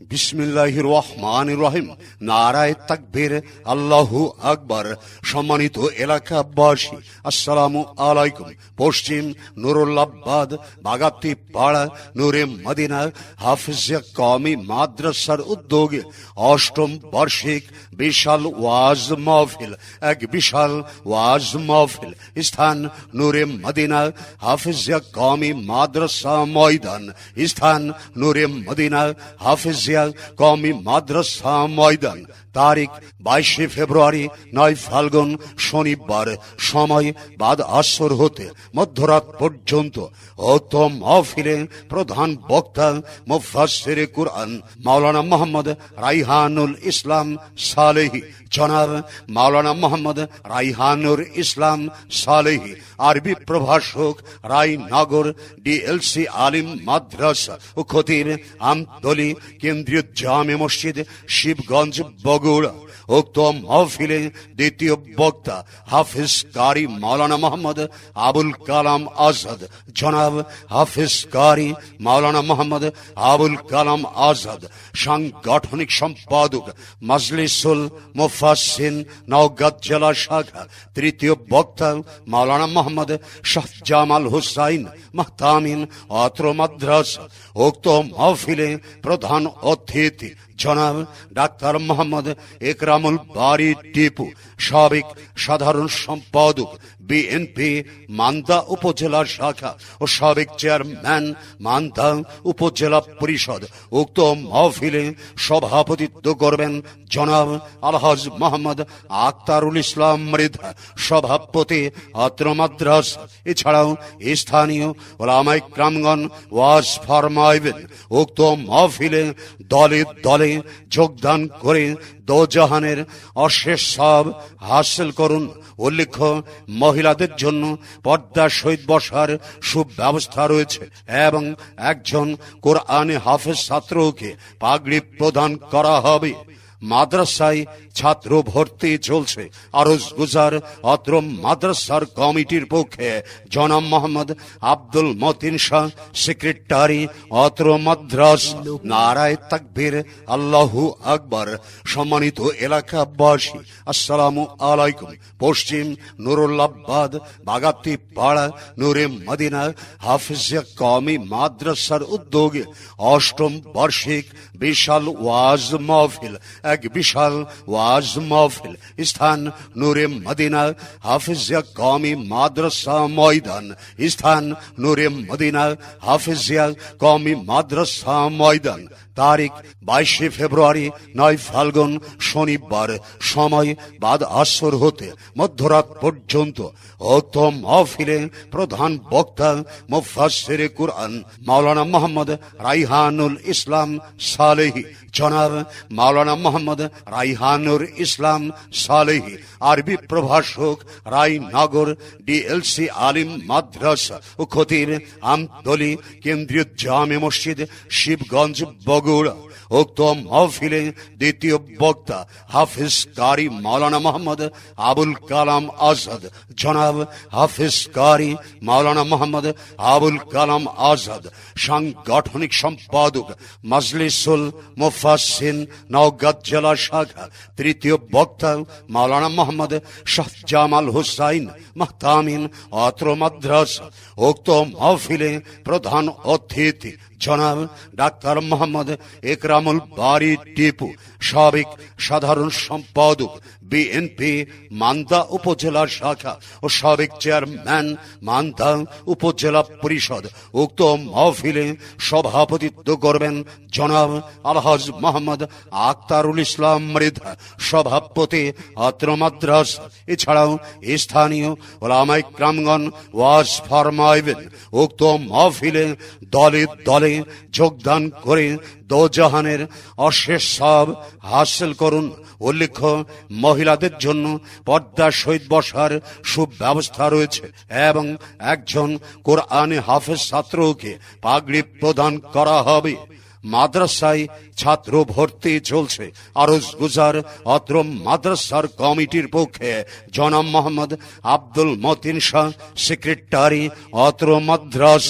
বিসমিল্লাহির রহমান রহিম নারায় তাকবীর। আল্লাহু আকবার। সম্মানিত এলাকাবাসী, আসসালামু আলাইকুম। পশ্চিম নুরুল্লাবাদ বাগাতি পাড়া নূরে মদিনা হাফিজিয়া কমি মাদ্রাসার উদ্যোগে অষ্টম বার্ষিক বিশাল ওয়াজ মাহফিল, এক বিশাল ওয়াজ মাহফিল স্থান নূরে মদিনা হাফিজিয়া কমি মাদ্রাসা ময়দান, স্থান নূরে মদিনা হাফিজিয়া কমি মাদ্রাসা ময়দান তারিখ বাইশে ফেব্রুয়ারি, নয় ফাল্গুন, শনিবার। সময় বাদ আসর হতে, মধ্যরাত পর্যন্ত। উত্তম মহফিলে প্রধান বক্তা, মুফাসসির কুরআন, মাওলানা মোহাম্মদ রাইহানুল ইসলাম সালেহি। জনাব মাওলানা মোহাম্মদ রাইহানুর ইসলাম সালেহি। আরবি প্রভাষক, রায়নগর, ডিএলসি আলিম মাদ্রাসা। ও খতির আমতলি কেন্দ্রীয় জামে মসজিদ, শিবগঞ্জ, বগুড়া। উক্ত মহফিলে দ্বিতীয় বক্তা হাফিজ কারি মাওলানা মোহাম্মদ আবুল কালাম আজাদ। জনাব হাফিজ কারি মাওলানা মোহাম্মদ আবুল কালাম আজাদ। সাংগঠনিক সম্পাদক মাজলিসুল মুফাসিন নওগাঁ জেলা শাখা। তৃতীয় বক্তা মাওলানা মোহাম্মদ শাহজামাল হুসাইন মাহতামিন, অত্র মাদ্রাসা। উক্ত মহফিলে প্রধান অতিথি জনাব ডাক্তার মোহাম্মদ একরামুল বারি টিপু, সাবেক সাধারণ সম্পাদক বিএনপি, মান্দা উপজেলা শাখা ও সাবেক চেয়ারম্যান মান্দা উপজেলা পরিষদ। উক্ত মহফিলে সভাপতিত্ব করবেন জনাব আলহাজ মোহাম্মদ আক্তারুল ইসলাম মৃধা, সভাপতি অত্র মাদ্রাস। এছাড়াও স্থানীয় ওলামাই ক্রামগণ ওয়াজ ফরমাইবেন। উক্ত মহফিলে দলে দলে যোগদান করে দোজাহানের অশেষ সব হাসিল করুন। উল্লেখ্য, মহিলাদের জন্য পর্দা সহিত বসার সুব্যবস্থা রয়েছে এবং একজন কোরআনে হাফেজ ছাত্রকে পাগড়ি প্রদান করা হবে। মাদ্রাসায় ছাত্র ভর্তি চলছে। আরজ গুজার অত্র মাদ্রাসার কমিটির পক্ষে জনাব মোহাম্মদ আব্দুল মতিন শাহ, সেক্রেটারি অত্র মাদ্রাস, নারায় তাকবীর, আল্লাহু আকবার, সম্মানিত এলাকাবাসী, আসসালামু আলাইকুম। পশ্চিম নুরুল্লাবাদ বাগাতি পাড়া নূরে মদিনা হাফিজিয়া কমি মাদ্রাসার উদ্যোগে অষ্টম বার্ষিক বিশাল ওয়াজ মাহফিল এক বিশাল ওয়াজ মহফিল। স্থান নূরে মদিনা, হাফিজিয়া কমি মাদ্রাসা ময়দান। স্থান নূরে মদিনা, হাফিজিয়া কমি মাদ্রাসা ময়দান। তারিখ বাইশে ফেব্রুয়ারি, নয় ফাল্গুন, শনিবার। সময় বাদ আসর হতে মধ্যরাত পর্যন্ত। মহফিলে প্রধান বক্তা মুফাসির কুরআন মাওলানা মোহাম্মদ রাইহানুল ইসলাম সালেহি। জনাব মাওলানা মোহাম্মদ রাইহানুর ইসলাম সালেহি। আরবি প্রভাষক রায়নগর ডিএলসি আলিম মাদ্রাসা ও খতির আমতলি কেন্দ্রীয় জামে মসজিদ শিবগঞ্জ বগুড়া উক্ত মহফিলে দ্বিতীয় বক্তা হাফিজ কারি মাওলানা মোহাম্মদ আবুল কালাম আজাদ। জনাব হাফিজ কারি মাওলানা মোহাম্মদ আবুল কালাম আজাদ। সাংগঠনিক সম্পাদক মাজলিসুল মুফাসিন নওগাঁ জেলা শাখা। তৃতীয় বক্তা মাওলানা মোহাম্মদ শাহজামাল হুসাইন মাহতামিন অত্র মাদ্রাসা। উক্ত মহফিলে প্রধান অতিথি জনাব ডাক্তার মোহাম্মদ একরামুল বারি টিপু সাবেক সাধারণ সম্পাদক বিএনপি মান্দা উপজেলার শাখা ও সাবেক চেয়ারম্যান মান্দা উপজেলা পরিষদ উক্ত মহফিলে সভাপতিত্ব করবেন জনাব আলহাজ মোহাম্মদ আক্তারুল ইসলাম মৃধা, সভাপতি অত্র মাদ্রাস, এছাড়াও স্থানীয় ওলামাই ক্রামগণ ওয়াজ ফরমাইবেন, উক্ত মহফিলে দলে দলে যোগদান করে দোজাহানের অশেষ সব হাসিল করুন, উল্লেখ্য মহিলাদের জন্য পর্দা সহিত বসার সুব্যবস্থা রয়েছে এবং একজন কোরআনে হাফেজ ছাত্রকে পাগড়ি প্রদান করা হবে। মাদ্রাসায় ছাত্র ভর্তি চলছে। আরজ গুজার অত্র মাদ্রাসার কমিটির পক্ষে জনাব মোহাম্মদ আব্দুল মতিন শাহ, সেক্রেটারি অত্র মাদ্রাস।